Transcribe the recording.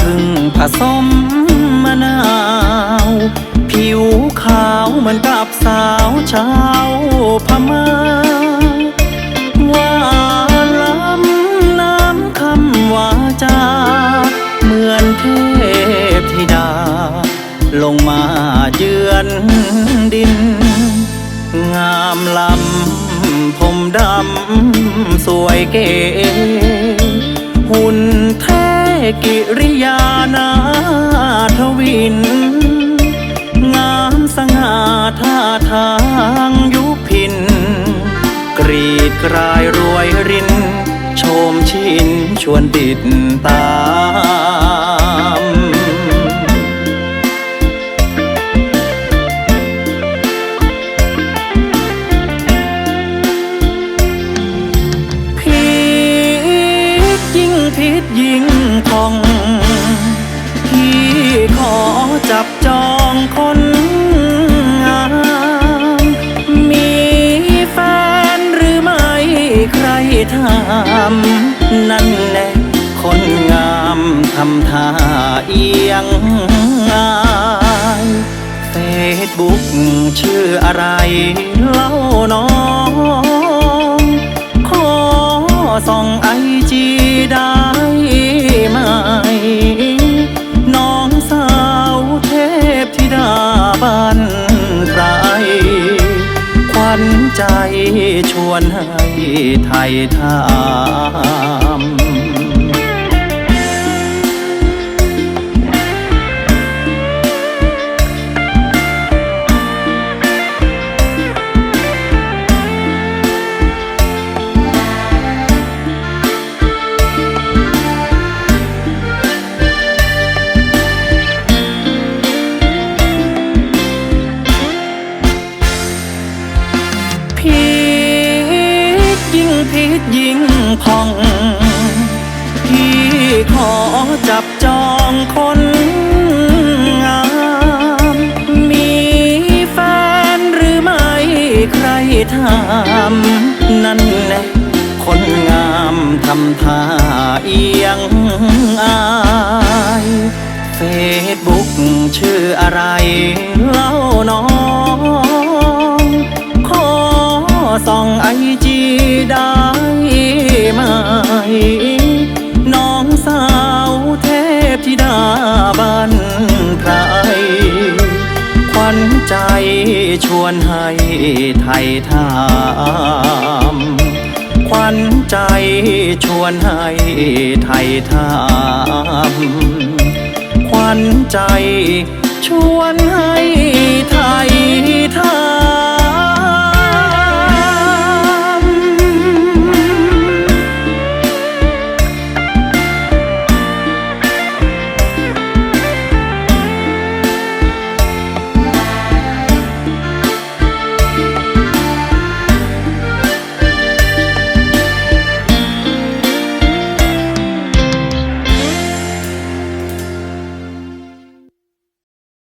พึ่งผสมมะนาว ผิวขาวเหมือนกับสาวชาวพม่าหวาล้ำน้ำคำวาจา เหมือนเทพธิดา ลงมาเยือนดิน งามลำผมดำ สวยเก๋หุ่นท กิริยานาทวิน งามสง่าท่าทางยุพิน กรีดกรายรวยรินโชมชินชวนติดตา ษยิ่งพิษยิ่งพอง พี่ขอจับจองคนงาม มีแฟนหรือไม่ใครถามนั่นแน่คนงามทำท่าเอียงอายเฟซบุ๊กชื่ออะไรเล่าน้อง ขอส่องไอจี ขวันใจชวนให้ไทยทาม พิษยิ่งพิษยิ่งพอง พี่ขอจับจองคนงาม มีแฟนหรือไม่ใครถามนั่นแน่คนงามทำท่าเอียงอายเฟซบุ๊กชื่ออะไรเล่าน้อง ส่องไอจีได้ไหม น้องสาวเทพธิดาบ้านไพรขวัญใจชวนให้ไทยทามขวัญใจชวนให้ไทยทามขวัญใจชวนให้ไทย